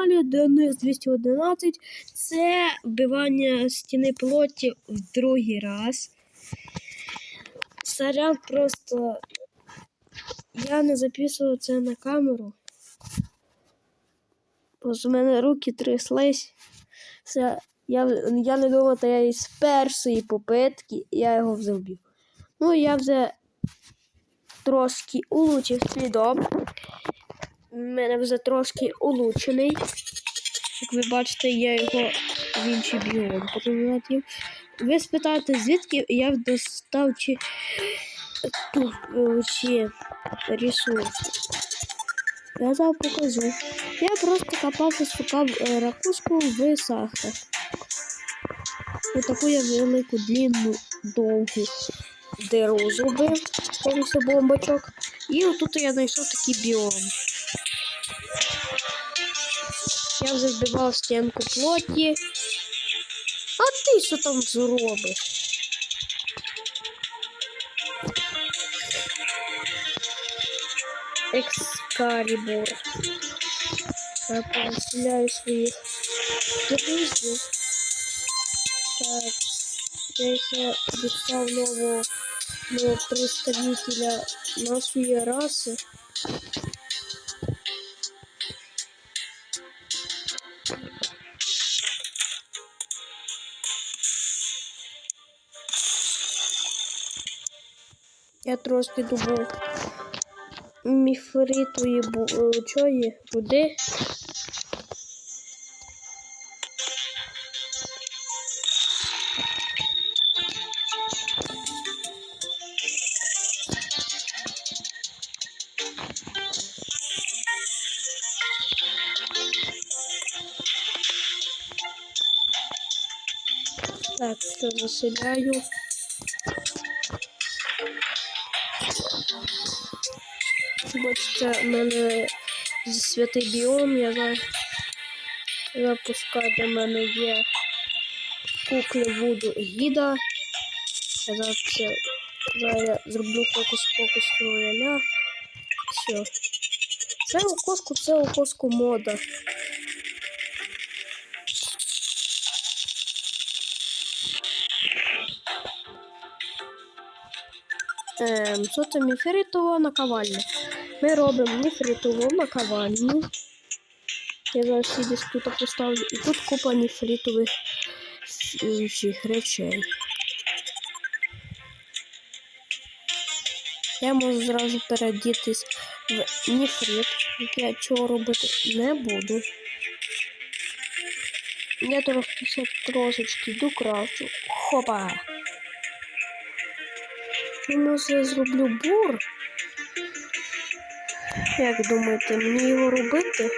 каналі Денис 211. Це вбивання стіни плоті в другий раз. Сорян просто я не записував це на камеру. Просто в мене руки тряслись. Все, я, я не думав, то я із першої попитки я його зробив. Ну, я вже трошки улучшив свій У мене вже трошки улучшений. Як ви бачите, я його в інший біом переводив. Ви спитаєте, звідки я достав чи чи ресурси. Я зараз покажу. Я просто копався, шукав е, ракушку в сахар. Ось таку я велику, длинну, довгу диру зробив, повністю бомбочок. І отут я знайшов такий біом. Я вже вбивав стінку плоті. А ти що там зробиш? Екскалібур. Я переселяю своїх друзів. Так, я ще дістав нового, нового представителя нашої раси. Трошки добув міфритової бу- е, чої води. Так, все заселяю. Бачите, в мене святий біом, я за- запускаю, де в мене є кукли Вуду гіда. Я зараз я зроблю фокус-покус ля Все. Це окошку, це окошку мода. Ем, що це міфритова наковальня? Ми робимо нефритову наковальню. Я зараз всі десь тут поставлю. І тут купа нефритових е, цих речей. Я можу зразу передітись в нефрит, який я чого робити не буду. Я трохи все трошечки докрафчу. Хопа! Я може зроблю бур. Як думаєте, мені його робити?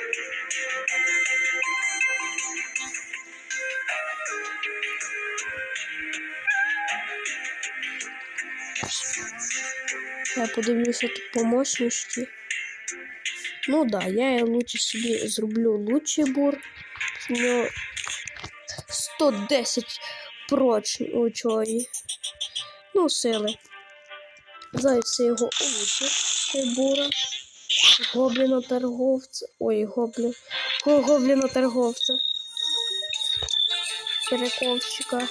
Я подивлюся тут по. Ну да, я лучше собі зроблю лучший бур. У нього 110 прочної. Ну, сили. Зараз я його улучшу, цей бура. Гобліна торговця. Ой, гоблін. Торговця. Перековщика.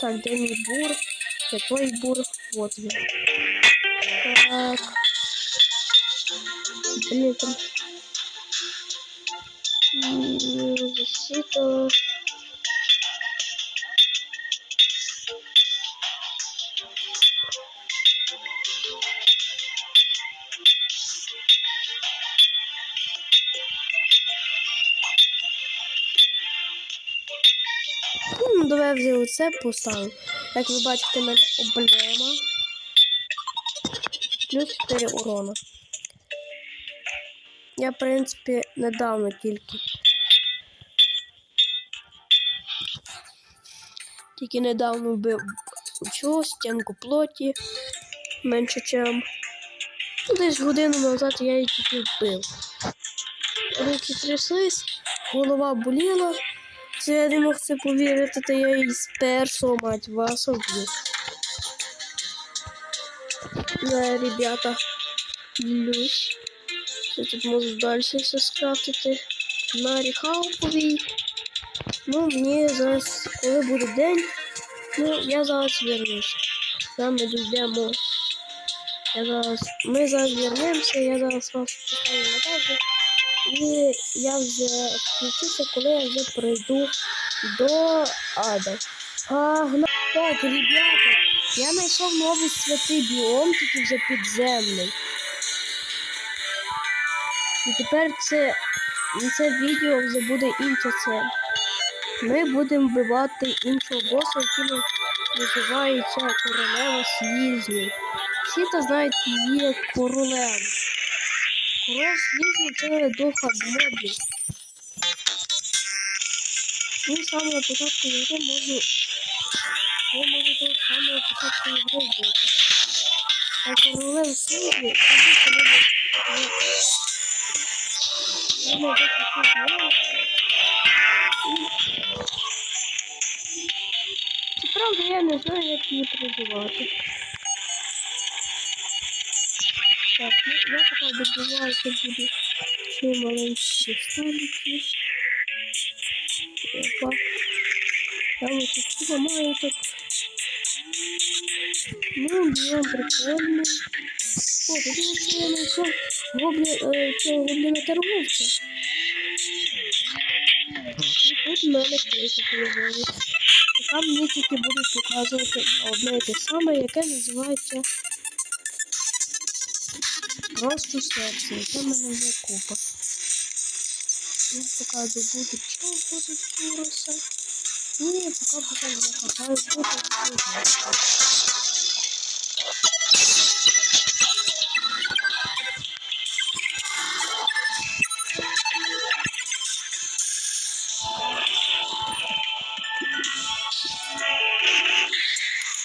Так, де мій бур? Де твій бур? Вот він. Так. Блін, там. Защита. Давай я оце поставив. Як ви бачите, мене облема. Плюс 4 урона. Я, в принципі, недавно тільки. Тільки недавно вбив цю стінку плоті. Менше чим. Десь годину назад я її тільки вбив. Руки тряслись, голова боліла. Це я не мог це повірити, то я з першого мать вас вбив. Да, ребята. Плюс. Я тут можу далі все скрафтити. на Ріхауповій. Ну, мені зараз, коли буде день, ну, я зараз вернусь. Там ми дійдемо. Я зараз, ми зараз вернемося, я зараз вас поставлю на базу. І я вже включуся, коли я вже прийду до ада. Погнали. Так, ребята, я знайшов новий святий біом, тільки вже підземний. І тепер це, це відео вже буде інша цель. Ми будемо вбивати іншого боса, який називається королева слізнів. Всі то знають її. Королева це духа мобів. Він з самого початку ігри може ви можете з самого початку ігри вбити. А королева слізнів тоді, коли ви ви можете тут правда я не знаю, як її призивати. Так, ну я пока добиваю, буде ці маленькі кристалики. Опа. Там ось тут ламаю так. Ну, біом прикольний. О, тут ось я знайшов гоблі, е, цього гобліна торговця. І тут в мене крика. Там мені тільки будуть показувати одне і те саме, яке називається просто серце, яке в мене вже купа. Я поки добуду чого буде куроса. І поки поки захапаю тут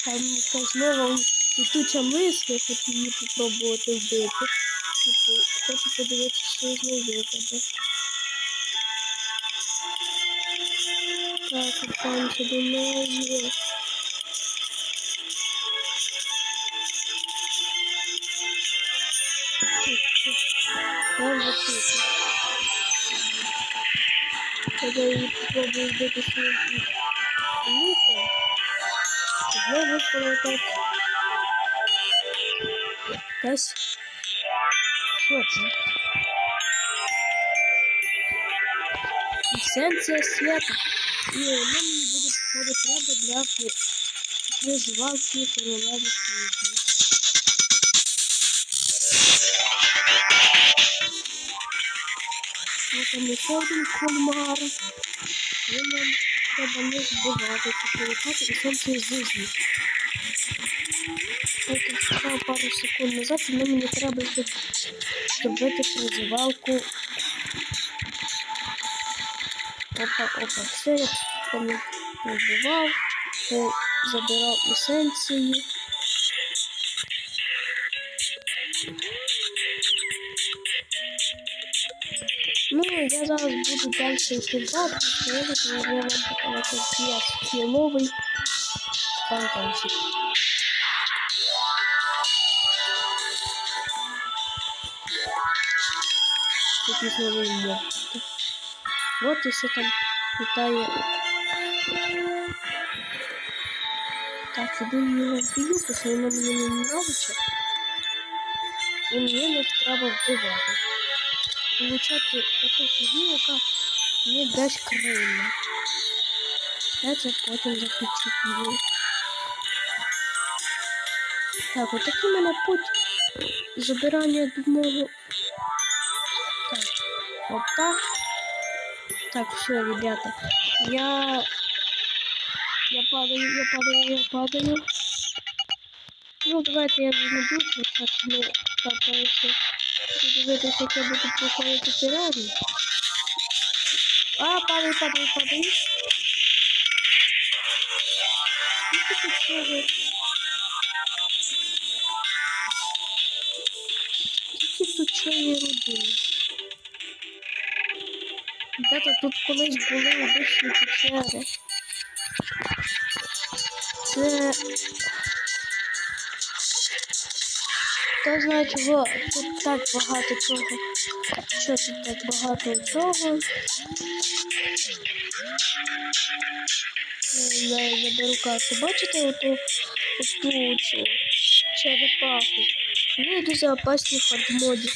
Там якась нова летуча мисля, хочу її попробувати вбити. Типу, хочу подивитися, що з нею випаде. Так, вертаємося до неї. Так, я вже тут. Тоді її попробую вбити свою луку. Знову випала якась. Якась. Що це? Есенція свята. І воно мені буде походу треба для при- призивалки королеви світу. Ось там ще один кальмар. Він нам треба не збивати, привітати і сонце зизні. От пару секунд назад, тому мені треба ще зробити призивалку. Опа, опа, все, я помню, прибивав, забирав есенції. Ну, я зараз буду далі тому я вам показати як кіловий пантончик. Якийсь новий мод. Вот і все там літає. Так, іду його вб'ю, що воно мені не нравиться. І мені не треба вбивати. Получати таку фігню, яка мені дасть крилля. Я це потім запечатлю. Так, отакий у мене путь забирання. Так, опа. Так, все, ребята. Я... Я падаю, я падаю, я падаю. Ну, давайте я вже не буду почати, ну, капаюся. Дивитися, як я буду проходити тираду. А, падаю, падаю, падаю. Скільки тут цього? Скільки тут цієї руди? Де-то тут колись були обичні печери. Це... Хто знає, чого тут так багато чого. Що тут так багато чого. Я, я беру карту. Бачите оту, оту черепаху? Вони дуже опасні в хардмоді.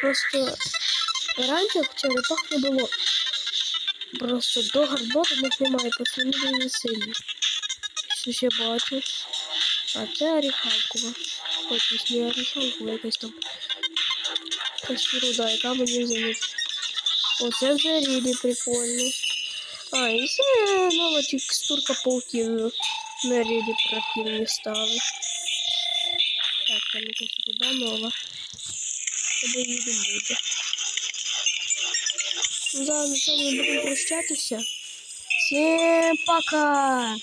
Просто раніше черепах не було. Просто до них немає, просто вони дуже сильні. Що ще бачу? А це оріхалкова. Ось не оріхалкова, якась там. Якась руда, яка мені замість. Оце вже рілі прикольно. А, і це нова текстурка пауків на рілі противні стали. Так, там якась руда нова. Треба її добути. Зараз цьому будемо прощатися. Всім пока!